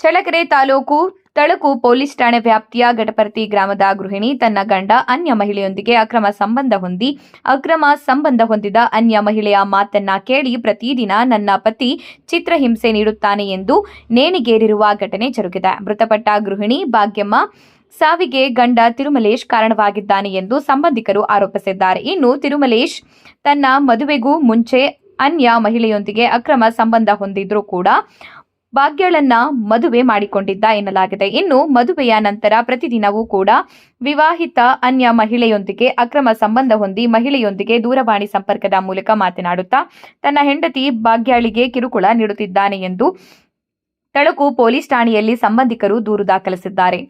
ಚಳ್ಳಕೆರೆ ತಾಲೂಕು ತಳಕು police ಠಾಣೆ ವ್ಯಾಪ್ತಿಯ ಘಟಪರ್ತಿ ಗ್ರಾಮದ ಗೃಹಿಣಿ ತನ್ನ ಗಂಡ ಅನ್ಯ ಮಹಿಳೆಯೊಂದಿಗೆ ಅಕ್ರಮ ಸಂಬಂಧ ಹೊಂದಿ ಅಕ್ರಮ ಸಂಬಂಧ ಹೊಂದಿದ ಅನ್ಯ ಮಹಿಳೆಯ ಮಾತನ್ನ ಕೇಳಿ ಪ್ರತಿದಿನ ನನ್ನ ಪತಿ ಚಿತ್ರಹಿಂಸೆ ನೀಡುತ್ತಾನೆ ಎಂದು ನೇಣಿಗೇರಿರುವ ಘಟನೆ ಜರುಗಿದೆ. ಮೃತಪಟ್ಟ ಗೃಹಿಣಿ ಭಾಗ್ಯಮ್ಮ ಸಾವಿಗೆ ಗಂಡ ತಿರುಮಲೇಶ್ ಕಾರಣವಾಗಿದ್ದಾನೆ ಎಂದು ಸಂಬಂಧಿಕರು ಆರೋಪಿಸಿದ್ದಾರೆ. ಇನ್ನು ತಿರುಮಲೇಶ್ ತನ್ನ ಮದುವೆಗೂ ಮುಂಚೆ ಅನ್ಯ ಮಹಿಳೆಯೊಂದಿಗೆ ಅಕ್ರಮ ಸಂಬಂಧ ಹೊಂದಿದ್ರೂ ಕೂಡ ಭಾಗ್ಯಳನ್ನ ಮದುವೆ ಮಾಡಿಕೊಂಡಿದ್ದ ಎನ್ನಲಾಗಿದೆ. ಇನ್ನು ಮದುವೆಯ ನಂತರ ಪ್ರತಿದಿನವೂ ಕೂಡ ವಿವಾಹಿತ ಅನ್ಯ ಮಹಿಳೆಯೊಂದಿಗೆ ಅಕ್ರಮ ಸಂಬಂಧ ಹೊಂದಿ ಮಹಿಳೆಯೊಂದಿಗೆ ದೂರವಾಣಿ ಸಂಪರ್ಕದ ಮೂಲಕ ಮಾತನಾಡುತ್ತಾ ತನ್ನ ಹೆಂಡತಿ ಭಾಗ್ಯಾಳಿಗೆ ಕಿರುಕುಳ ನೀಡುತ್ತಿದ್ದಾನೆ ಎಂದು ತಳಕು ಪೊಲೀಸ್ ಠಾಣೆಯಲ್ಲಿ ಸಂಬಂಧಿಕರು ದೂರು ದಾಖಲಿಸಿದ್ದಾರೆ.